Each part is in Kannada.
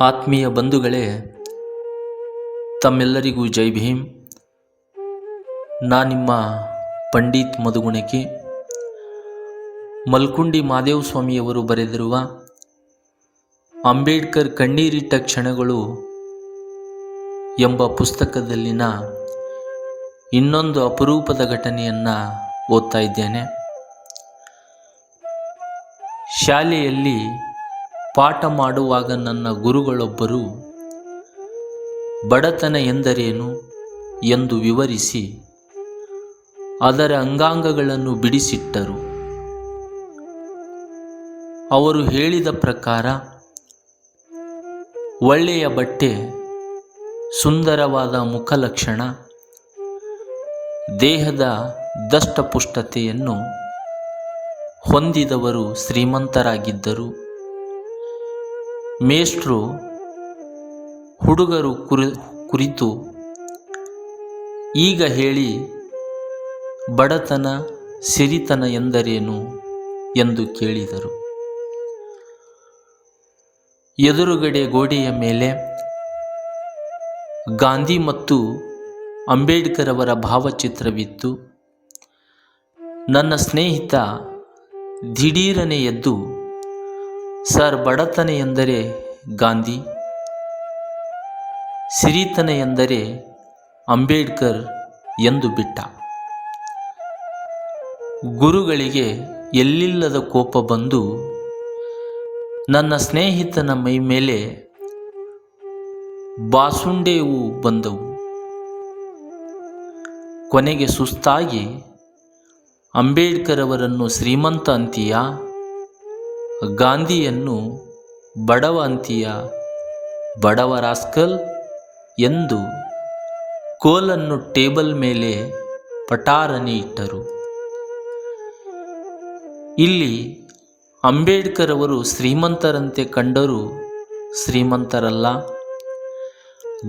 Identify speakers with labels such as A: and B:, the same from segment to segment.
A: ಆತ್ಮೀಯ ಬಂಧುಗಳೇ, ತಮ್ಮೆಲ್ಲರಿಗೂ ಜೈ ಭೀಮ್. ನಾ ನಿಮ್ಮ ಪಂಡಿತ್ ಮಧುಗುಣಕಿ ಮಲ್ಕುಂಡಿ ಮಾದೇವ ಸ್ವಾಮಿಯವರು ಬರೆದಿರುವ ಅಂಬೇಡ್ಕರ್ ಕಣ್ಣೀರಿಟ್ಟ ಕ್ಷಣಗಳು ಎಂಬ ಪುಸ್ತಕದಲ್ಲಿನ ಇನ್ನೊಂದು ಅಪರೂಪದ ಘಟನೆಯನ್ನು ಓದ್ತಾ ಇದ್ದೇನೆ. ಶಾಲೆಯಲ್ಲಿ ಪಾಠ ಮಾಡುವಾಗ ನನ್ನ ಗುರುಗಳೊಬ್ಬರು, ಬಡತನ ಎಂದರೇನು ಎಂದು ವಿವರಿಸಿ ಅದರ ಅಂಗಾಂಗಗಳನ್ನು ಬಿಡಿಸಿಟ್ಟರು. ಅವರು ಹೇಳಿದ ಪ್ರಕಾರ, ಒಳ್ಳೆಯ ಬಟ್ಟೆ, ಸುಂದರವಾದ ಮುಖಲಕ್ಷಣ, ದೇಹದ ದಷ್ಟಪುಷ್ಟತೆಯನ್ನು ಹೊಂದಿದವರು ಶ್ರೀಮಂತರಾಗಿದ್ದರು. ಮೇಷ್ಟ್ರು, ಹುಡುಗರು ಕುರಿ, ಕುರಿತು ಈಗ ಹೇಳಿ ಬಡತನ, ಸಿರಿತನ ಎಂದರೇನು ಎಂದು ಕೇಳಿದರು. ಎದುರುಗಡೆ ಗೋಡೆಯ ಮೇಲೆ ಗಾಂಧಿ ಮತ್ತು ಅಂಬೇಡ್ಕರ್ ಅವರ ಭಾವಚಿತ್ರವಿತ್ತು. ನನ್ನ ಸ್ನೇಹಿತ ದಿಢೀರನೆ ಎದ್ದು ಸರ್ ಬಡತನ ಎಂದರೆ ಗಾಂಧಿ, ಸಿರಿತನ ಎಂದರೆ ಅಂಬೇಡ್ಕರ್ ಎಂದು ಬಿಟ್ಟ. ಗುರುಗಳಿಗೆ ಎಲ್ಲಿಲ್ಲದ ಕೋಪ ಬಂದು ನನ್ನ ಸ್ನೇಹಿತನ ಮೈ ಮೇಲೆ ಬಾಸುಂಡೆವು ಬಂದವು. ಕೊನೆಗೆ ಸುಸ್ತಾಗಿ ಅಂಬೇಡ್ಕರ್ ಅವರನ್ನು ಶ್ರೀಮಂತ ಅಂತೀಯ? ಗಾಂಧಿಯನ್ನು ಬಡವ ಅಂತೀಯ ಬಡವ ರಾಸ್ಕಲ್ ಎಂದು ಕೋಲನ್ನು ಟೇಬಲ್ ಮೇಲೆ ಪಟಾರನೆ ಇಟ್ಟರು. ಇಲ್ಲಿ ಅಂಬೇಡ್ಕರ್ ಅವರು ಶ್ರೀಮಂತರಂತೆ ಕಂಡರೂ ಶ್ರೀಮಂತರಲ್ಲ.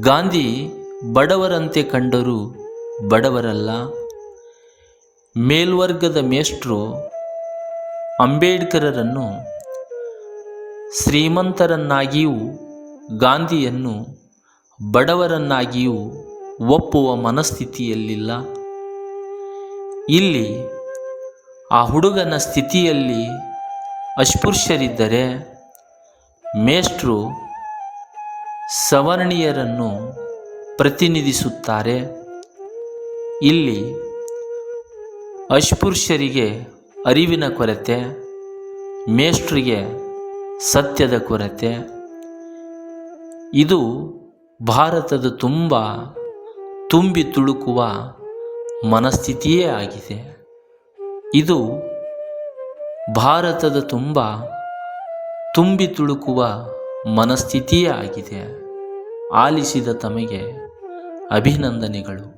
A: ಗಾಂಧಿ ಬಡವರಂತೆ ಕಂಡರೂ ಬಡವರಲ್ಲ. ಮೇಲ್ವರ್ಗದ ಮೇಷ್ಟ್ರು ಅಂಬೇಡ್ಕರರನ್ನು ಶ್ರೀಮಂತರನ್ನಾಗಿಯೂ, ಗಾಂಧಿಯನ್ನು ಬಡವರನ್ನಾಗಿಯೂ ಒಪ್ಪುವ ಮನಸ್ಥಿತಿಯಲ್ಲಿಲ್ಲ. ಇಲ್ಲಿ ಆ ಹುಡುಗನ ಸ್ಥಿತಿಯಲ್ಲಿ ಅಸ್ಪೃಶ್ಯರಿದ್ದರೆ ಮೇಷ್ಟ್ರು ಸವರ್ಣೀಯರನ್ನು ಪ್ರತಿನಿಧಿಸುತ್ತಾರೆ. ಇಲ್ಲಿ ಅಸ್ಪೃಶ್ಯರಿಗೆ ಅರಿವಿನ ಕೊರತೆ, ಮೇಷ್ಟ್ರಿಗೆ ಸತ್ಯದ ಕೊರತೆ. ಇದು ಭಾರತದ ತುಂಬ ತುಂಬಿ ತುಳುಕುವ ಮನಸ್ಥಿತಿಯೇ ಆಗಿದೆ. ಇದು ಭಾರತದ ತುಂಬ ತುಂಬಿ ತುಳುಕುವ ಮನಸ್ಥಿತಿಯೇ ಆಗಿದೆ. ಆಲಿಸಿದ ತಮಗೆ ಅಭಿನಂದನೆಗಳು.